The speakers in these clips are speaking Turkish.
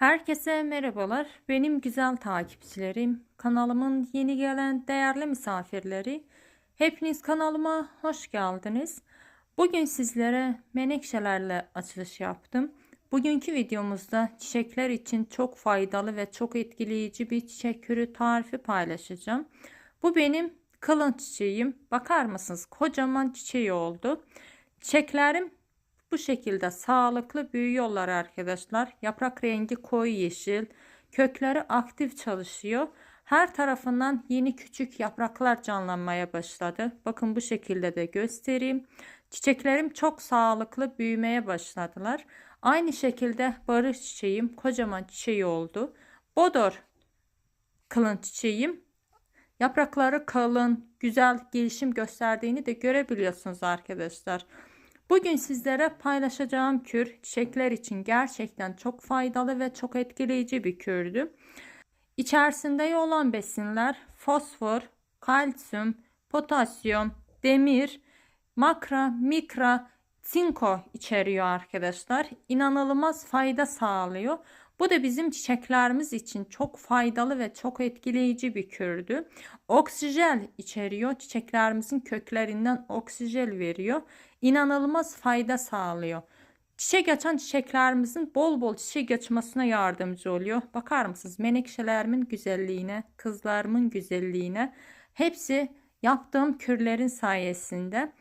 Herkese merhabalar. Benim güzel takipçilerim, kanalımın yeni gelen değerli misafirleri. Hepiniz kanalıma hoş geldiniz. Bugün sizlere menekşelerle açılış yaptım. Bugünkü videomuzda çiçekler için çok faydalı ve çok etkileyici bir çiçek kürü tarifi paylaşacağım. Bu benim kılın çiçeğim. Bakar mısınız? Kocaman çiçeği oldu. Çiçeklerim bu şekilde sağlıklı büyüyorlar arkadaşlar. Yaprak rengi koyu yeşil. Kökleri aktif çalışıyor. Her tarafından yeni küçük yapraklar canlanmaya başladı. Bakın bu şekilde de göstereyim. Çiçeklerim çok sağlıklı büyümeye başladılar. Aynı şekilde barış çiçeğim kocaman çiçeği oldu. Bodor kılın çiçeğim. Yaprakları kalın, güzel gelişim gösterdiğini de görebiliyorsunuz arkadaşlar. Bugün sizlere paylaşacağım kür çiçekler için gerçekten çok faydalı ve çok etkileyici bir kürdü. İçerisinde olan besinler fosfor, kalsiyum, potasyum, demir, makra, mikra, zinko içeriyor arkadaşlar. İnanılmaz fayda sağlıyor. Bu da bizim çiçeklerimiz için çok faydalı ve çok etkileyici bir kürdü. Oksijel içeriyor. Çiçeklerimizin köklerinden oksijel veriyor. İnanılmaz fayda sağlıyor. Çiçek açan çiçeklerimizin bol bol çiçek açmasına yardımcı oluyor. Bakar mısınız menekşelerimin güzelliğine, kızlarımın güzelliğine. Hepsi yaptığım kürlerin sayesinde.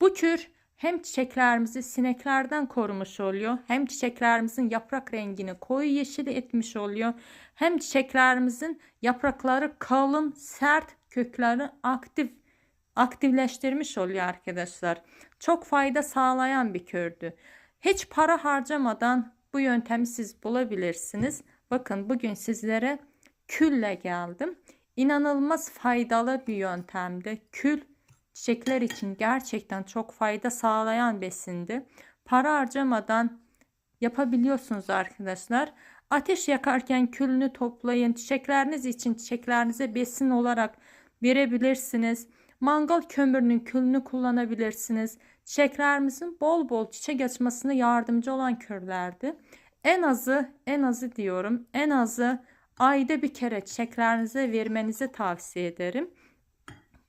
Bu kür hem çiçeklerimizi sineklerden korumuş oluyor. Hem çiçeklerimizin yaprak rengini koyu yeşil etmiş oluyor. Hem çiçeklerimizin yaprakları kalın, sert, kökleri aktif aktifleştirmiş oluyor arkadaşlar. Çok fayda sağlayan bir kördü. Hiç para harcamadan bu yöntemi siz bulabilirsiniz. Bakın bugün sizlere külle geldim. İnanılmaz faydalı bir yöntemdi. Kül çiçekler için gerçekten çok fayda sağlayan besindi. Para harcamadan yapabiliyorsunuz arkadaşlar. Ateş yakarken külünü toplayın. Çiçekleriniz için çiçeklerinize besin olarak verebilirsiniz. Mangal kömürünün külünü kullanabilirsiniz. Çiçeklerimizin bol bol çiçek açmasına yardımcı olan körlerdi. En azı, en azı diyorum, en azı ayda bir kere çiçeklerinize vermenizi tavsiye ederim.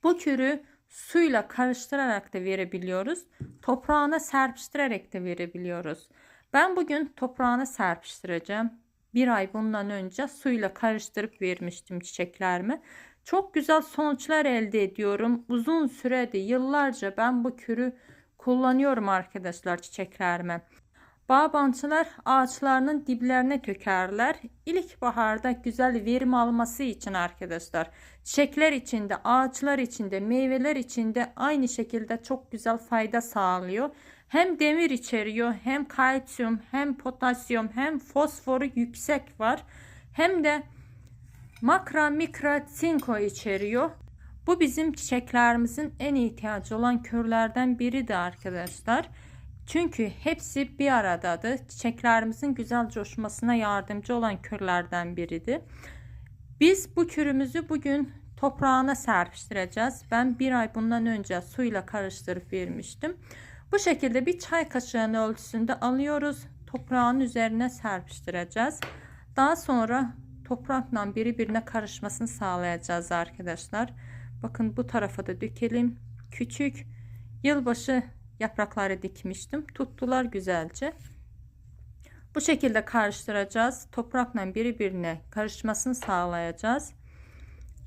Bu kürü suyla karıştırarak da verebiliyoruz. Toprağına serpiştirerek de verebiliyoruz. Ben bugün toprağına serpiştireceğim. Bir ay bundan önce suyla karıştırıp vermiştim çiçeklerimi. Çok güzel sonuçlar elde ediyorum. Uzun sürede yıllarca ben bu kürü kullanıyorum arkadaşlar çiçeklerime. Bağbancılar ağaçlarının diplerine tökerler. İlkbaharda güzel verim alması için arkadaşlar. Çiçekler içinde, ağaçlar içinde, meyveler içinde aynı şekilde çok güzel fayda sağlıyor. Hem demir içeriyor, hem kalsiyum, hem potasyum, hem fosforu yüksek var. Hem de makra mikra zinko içeriyor. Bu bizim çiçeklerimizin en ihtiyacı olan körlerden biri de arkadaşlar. Çünkü hepsi bir aradadır. Çiçeklerimizin güzel coşmasına yardımcı olan kürlerden biridir. Biz bu kürümüzü bugün toprağına serpiştireceğiz. Ben bir ay bundan önce suyla karıştırıp vermiştim. Bu şekilde bir çay kaşığının ölçüsünde alıyoruz. Toprağın üzerine serpiştireceğiz. Daha sonra toprakla birbirine karışmasını sağlayacağız arkadaşlar. Bakın bu tarafa da dökelim. Küçük yılbaşı yaprakları dikmiştim. Tuttular güzelce. Bu şekilde karıştıracağız. Toprakla birbirine karışmasını sağlayacağız.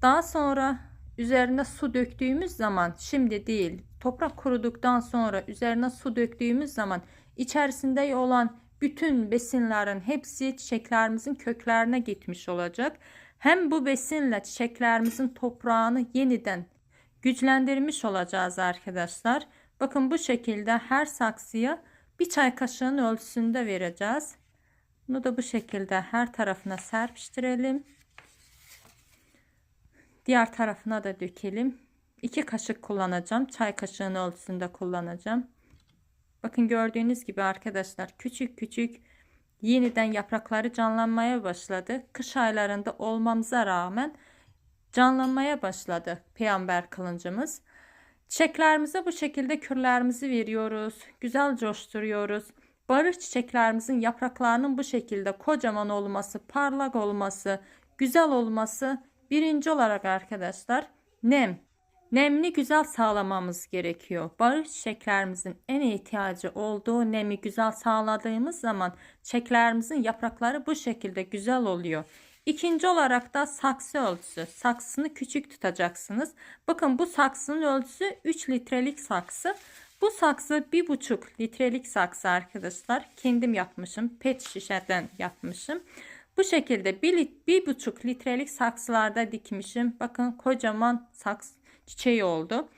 Daha sonra üzerine su döktüğümüz zaman şimdi değil toprak kuruduktan sonra üzerine su döktüğümüz zaman içerisinde olan bütün besinlerin hepsi çiçeklerimizin köklerine gitmiş olacak. Hem bu besinle çiçeklerimizin toprağını yeniden güçlendirmiş olacağız arkadaşlar. Bakın bu şekilde her saksıya bir çay kaşığının ölçüsünde vereceğiz. Bunu da bu şekilde her tarafına serpiştirelim. Diğer tarafına da dökelim. 2 kaşık kullanacağım. Çay kaşığının ölçüsünde kullanacağım. Bakın gördüğünüz gibi arkadaşlar küçük küçük yeniden yaprakları canlanmaya başladı. Kış aylarında olmamıza rağmen canlanmaya başladı peygamber kılıncımız. Çiçeklerimize bu şekilde kürlerimizi veriyoruz. Güzel coşturuyoruz. Barış çiçeklerimizin yapraklarının bu şekilde kocaman olması, parlak olması, güzel olması birinci olarak arkadaşlar nem. Nemli güzel sağlamamız gerekiyor. Barış çiçeklerimizin en ihtiyacı olduğu nemi güzel sağladığımız zaman çiçeklerimizin yaprakları bu şekilde güzel oluyor. İkinci olarak da saksı ölçüsü. Saksını küçük tutacaksınız. Bakın bu saksının ölçüsü 3 litrelik saksı. Bu saksı 1,5 litrelik saksı arkadaşlar. Kendim yapmışım. Pet şişeden yapmışım. Bu şekilde 1,5 litrelik saksılarda dikmişim. Bakın kocaman saks çiçeği oldu.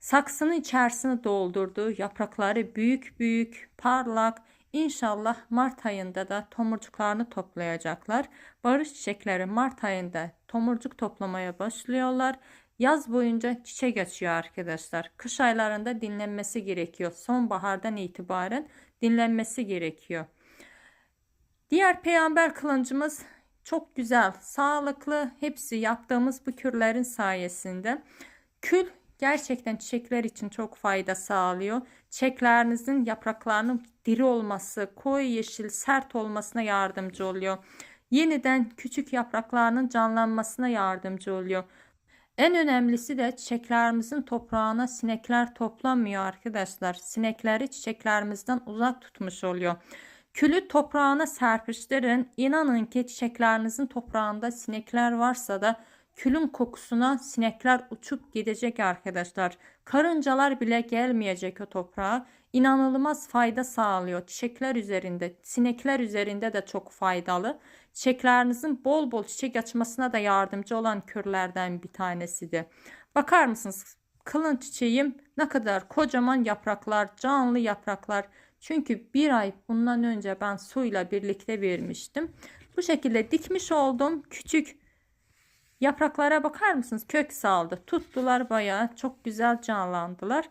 Saksının içerisini doldurdu. Yaprakları büyük büyük, parlak. İnşallah Mart ayında da tomurcuklarını toplayacaklar. Barış çiçekleri Mart ayında tomurcuk toplamaya başlıyorlar. Yaz boyunca çiçek açıyor arkadaşlar. Kış aylarında dinlenmesi gerekiyor. Sonbahardan itibaren dinlenmesi gerekiyor. Diğer peygamber kılıncımız çok güzel, sağlıklı. Hepsi yaptığımız bu kürlerin sayesinde. Kül gerçekten çiçekler için çok fayda sağlıyor. Çiçeklerinizin yapraklarının diri olması, koyu yeşil, sert olmasına yardımcı oluyor. Yeniden küçük yapraklarının canlanmasına yardımcı oluyor. En önemlisi de çiçeklerimizin toprağına sinekler toplamıyor arkadaşlar. Sinekleri çiçeklerimizden uzak tutmuş oluyor. Külü toprağına serpiştirin. İnanın ki çiçeklerinizin toprağında sinekler varsa da külün kokusuna sinekler uçup gidecek arkadaşlar. Karıncalar bile gelmeyecek o toprağa. İnanılmaz fayda sağlıyor. Çiçekler üzerinde, sinekler üzerinde de çok faydalı. Çiçeklerinizin bol bol çiçek açmasına da yardımcı olan kürlerden bir tanesidir. Bakar mısınız? Kılın çiçeğim ne kadar kocaman yapraklar, canlı yapraklar. Çünkü bir ay bundan önce ben suyla birlikte vermiştim. Bu şekilde dikmiş oldum. Küçük yapraklara bakar mısınız? Kök saldı. Tuttular bayağı. Çok güzel canlandılar.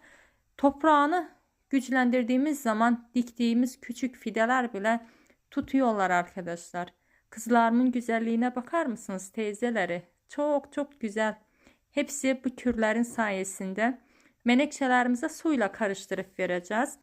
Toprağını güçlendirdiğimiz zaman diktiğimiz küçük fideler bile tutuyorlar arkadaşlar. Kızlarımın güzelliğine bakar mısınız teyzeleri? Çok çok güzel. Hepsi bu kürlerin sayesinde. Menekşelerimize suyla karıştırıp vereceğiz.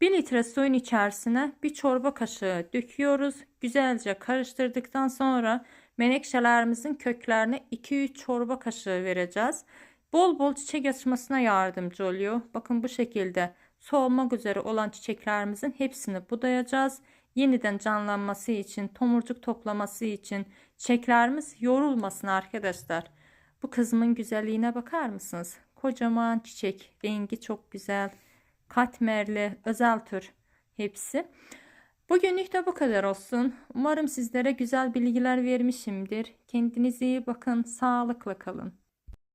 1 litre suyun içerisine bir çorba kaşığı döküyoruz. Güzelce karıştırdıktan sonra menekşelerimizin köklerine 2-3 çorba kaşığı vereceğiz. Bol bol çiçek açmasına yardımcı oluyor. Bakın bu şekilde solmak üzere olan çiçeklerimizin hepsini budayacağız. Yeniden canlanması için, tomurcuk toplaması için çiçeklerimiz yorulmasın arkadaşlar. Bu kızımın güzelliğine bakar mısınız? Kocaman çiçek, rengi çok güzel katmerli, özel tür hepsi. Bugünlük de bu kadar olsun. Umarım sizlere güzel bilgiler vermişimdir. Kendinize iyi bakın, sağlıkla kalın.